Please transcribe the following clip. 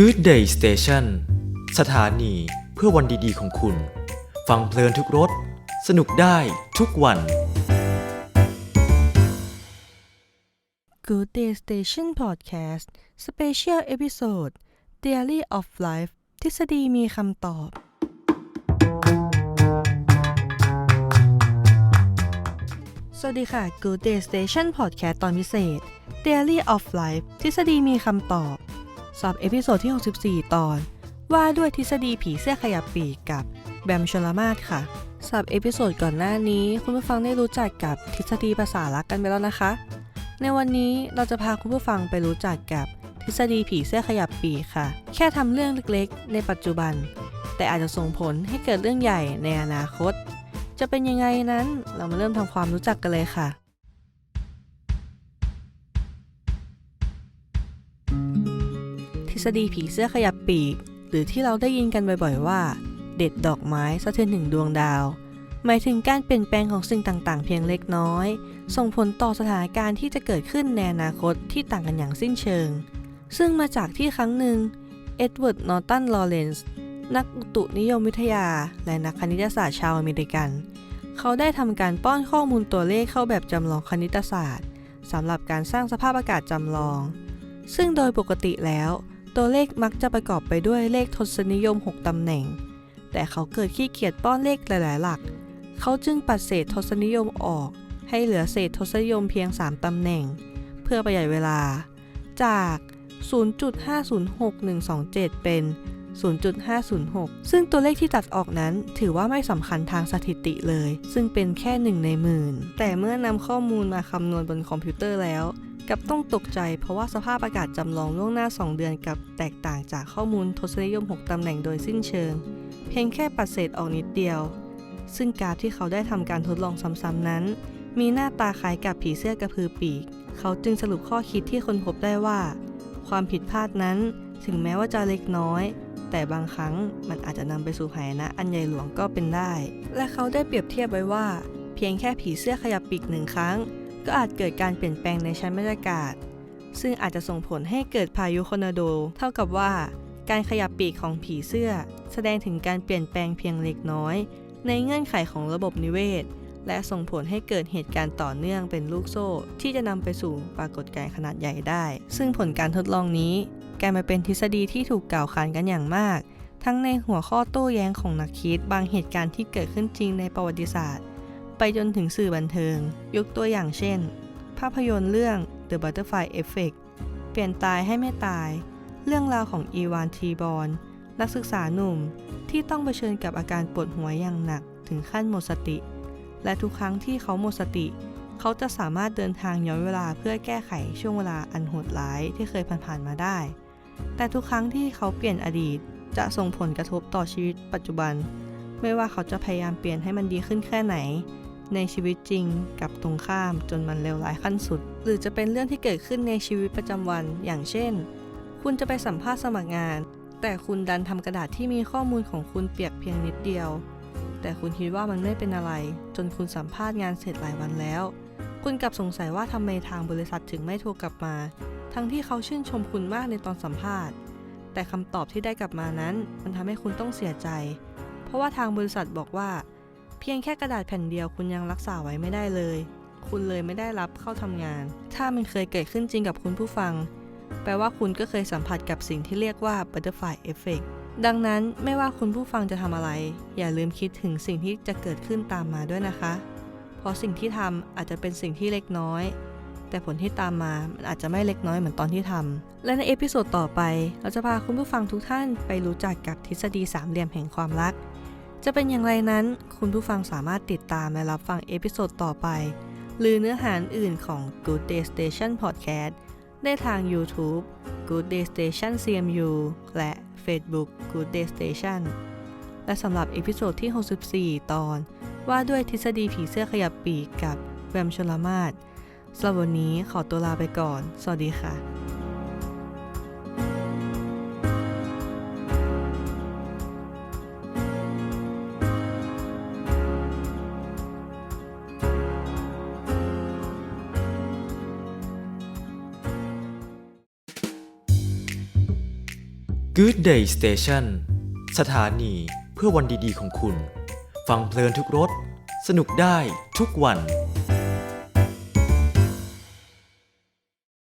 Good Day Station สถานีเพื่อวันดีๆของคุณ ฟังเพลินทุกรถ สนุกได้ทุกวัน Good Day Station Podcast Special Episode Theory of Life ทฤษฎีมีคำตอบ สวัสดีค่ะ Good Day Station Podcast ตอนพิเศษ Theory of Life ทฤษฎีมีคำตอบ สอบเอพิโซดที่ 64 ตอน ว่าด้วยทฤษฎีผีเสื้อขยับปีกกับแบมชลมาศค่ะสับเอพิโซดก่อนหน้านี้ คุณผู้ฟังได้รู้จักกับทฤษฎีภาษารักกันไปแล้วนะคะ ในวันนี้เราจะพาคุณผู้ฟังไปรู้จักกับทฤษฎีผีเสื้อขยับปีกค่ะ แค่ทำเรื่องเล็กๆ ในปัจจุบัน แต่อาจจะส่งผลให้เกิดเรื่องใหญ่ในอนาคต จะเป็นยังไงนั้นเรามาเริ่มทำความรู้จักกันเลยค่ะ ทฤษฎีผีเสื้อขยับปีก หรือที่เราได้ยินกันบ่อยๆว่า เด็ดดอกไม้สะเทือนถึงดวงดาว หมายถึงการเปลี่ยนแปลงของสิ่งต่างๆ เพียงเล็กน้อย ส่งผลต่อสถานการณ์ที่จะเกิดขึ้นในอนาคตที่ต่างกันอย่างสิ้นเชิง ซึ่งมาจากที่ครั้งหนึ่งเอ็ดเวิร์ด นอร์ตัน ลอเรนซ์นักอุตุนิยมวิทยา และนักคณิตศาสตร์ชาวอเมริกัน เขาได้ทำการป้อนข้อมูลตัวเลขเข้าแบบจำลองคณิตศาสตร์สำหรับการสร้างสภาพอากาศจำลอง ซึ่งโดยปกติแล้ว ตัวเลขมักจะประกอบไปด้วยเลขทศนิยม 6 ตำแหน่ง แต่เขาเกิดขี้เกียจป้อนเลขหลาย ๆ หลัก เขาจึงปัดเศษทศนิยมออก ให้เหลือเศษทศนิยมเพียง 3 ตำแหน่ง เพื่อประหยัดเวลา จาก 0.506127 เป็น 0.506 ซึ่งตัวเลขที่ตัดออกนั้นถือว่าไม่สำคัญทางสถิติเลย ซึ่งเป็นแค่หนึ่งในหมื่น แต่เมื่อนำข้อมูลมาคำนวณบนคอมพิวเตอร์แล้ว กับต้องตกใจเพราะว่าสภาพอากาศจำลองล่วงหน้า 2 เดือนกับแตกต่างจากข้อมูลทศนิยม 6 ตำแหน่งโดยสิ้นเชิง เพียงแค่ปัดเศษออกนิดเดียว ซึ่งกาฟที่เขาได้ทำการทดลองซ้ำๆนั้น มีหน้าตาคล้ายกับผีเสื้อกระพือปีก เขาจึงสรุปข้อคิดที่คนพบได้ว่า ความผิดพลาดนั้นถึงแม้ว่าจะเล็กน้อย แต่บางครั้งมันอาจจะนำไปสู่หายนะอันใหญ่หลวงก็เป็นได้ และเขาได้เปรียบเทียบไว้ว่า เพียงแค่ผีเสื้อขยับปีกหนึ่งครั้ง ก็อาจเกิดการเปลี่ยนแปลงในชั้นบรรยากาศ ซึ่งอาจจะส่งผลให้เกิดพายุคอร์นาโด เท่ากับว่า การขยับปีกของผีเสื้อ แสดงถึงการเปลี่ยนแปลงเพียงเล็กน้อย ในเงื่อนไขของระบบนิเวศ และส่งผลให้เกิดเหตุการณ์ต่อเนื่องเป็นลูกโซ่ ที่จะนำไปสู่ปรากฏการณ์ขนาดใหญ่ได้ ซึ่งผลการทดลองนี้กลายมาเป็นทฤษฎีที่ถูกกล่าวขานกันอย่างมาก ทั้งในหัวข้อโต้แย้งของนักคิดบางเหตุการณ์ที่เกิดขึ้นจริงในประวัติศาสตร์ ไปจนถึงสื่อบันเทิง ยกตัวอย่างเช่น ภาพยนตร์เรื่อง The Butterfly Effect เปลี่ยนตายให้ไม่ตาย เรื่องราวของอีวานทีบอนนักศึกษาหนุ่มที่ต้องเผชิญกับอาการปวดหัวอย่างหนักถึงขั้นหมดสติ และทุกครั้งที่เขาหมดสติ เขาจะสามารถเดินทางย้อนเวลาเพื่อแก้ไขช่วงเวลาอันโหดร้ายที่เคยผ่านๆมาได้ แต่ทุกครั้งที่เขาเปลี่ยนอดีตจะส่งผลกระทบต่อชีวิตปัจจุบัน ไม่ว่าเขาจะพยายามเปลี่ยนให้มันดีขึ้นแค่ไหน ในชีวิตจริงกับตรงข้ามจนมันเลวร้ายขั้นสุด หรือจะเป็นเรื่องที่เกิดขึ้นในชีวิตประจำวัน อย่างเช่น คุณจะไปสัมภาษณ์สมัครงาน แต่คุณดันทำกระดาษที่มีข้อมูลของคุณเปียกเพียงนิดเดียว แต่คุณคิดว่ามันไม่เป็นอะไร จนคุณสัมภาษณ์งานเสร็จหลายวันแล้ว คุณกลับสงสัยว่าทำไมทางบริษัทถึงไม่โทรกลับมา ทั้งที่เขาชื่นชมคุณมากในตอนสัมภาษณ์ แต่คำตอบที่ได้กลับมานั้น มันทำให้คุณต้องเสียใจ เพราะว่าทางบริษัทบอกว่า พียงแค่กระดาษแผ่นเดียวคุณยังรักษาไว้ไม่ได้เลย คุณเลยไม่ได้รับเข้าทำงาน ถ้ามันเคยเกิดขึ้นจริงกับคุณผู้ฟัง แปลว่าคุณก็เคยสัมผัสกับสิ่งที่เรียกว่า butterfly effect ดังนั้นไม่ว่าคุณผู้ฟังจะทำอะไร อย่าลืมคิดถึงสิ่งที่จะเกิดขึ้นตามมาด้วยนะคะ เพราะสิ่งที่ทำอาจจะเป็นสิ่งที่เล็กน้อย แต่ผลที่ตามมามันอาจจะไม่เล็กน้อยเหมือนตอนที่ทำและในเอพิโซดต่อไป เราจะพาคุณผู้ฟังทุกท่านไปรู้จักกับทฤษฎีสามเหลี่ยมแห่งความรัก จะเป็นอย่างไรนั้น คุณผู้ฟังสามารถติดตามและรับฟังเอพิโซดต่อไป หรือเนื้อหาอื่นของ Good Day Station Podcast ได้ทาง YouTube Good Day Station CMU และ Facebook Good Day Station และสำหรับเอพิโซดที่ 64 ตอน ว่าด้วยทฤษฎีผีเสื้อขยับปีกกับแวมชลมาศสำหรับวันนี้ขอตัวลาไปก่อน สวัสดีค่ะ Good Day Station สถานีเพื่อวันดีๆของคุณ ฟังเพลินทุกรถ สนุกได้ทุกวัน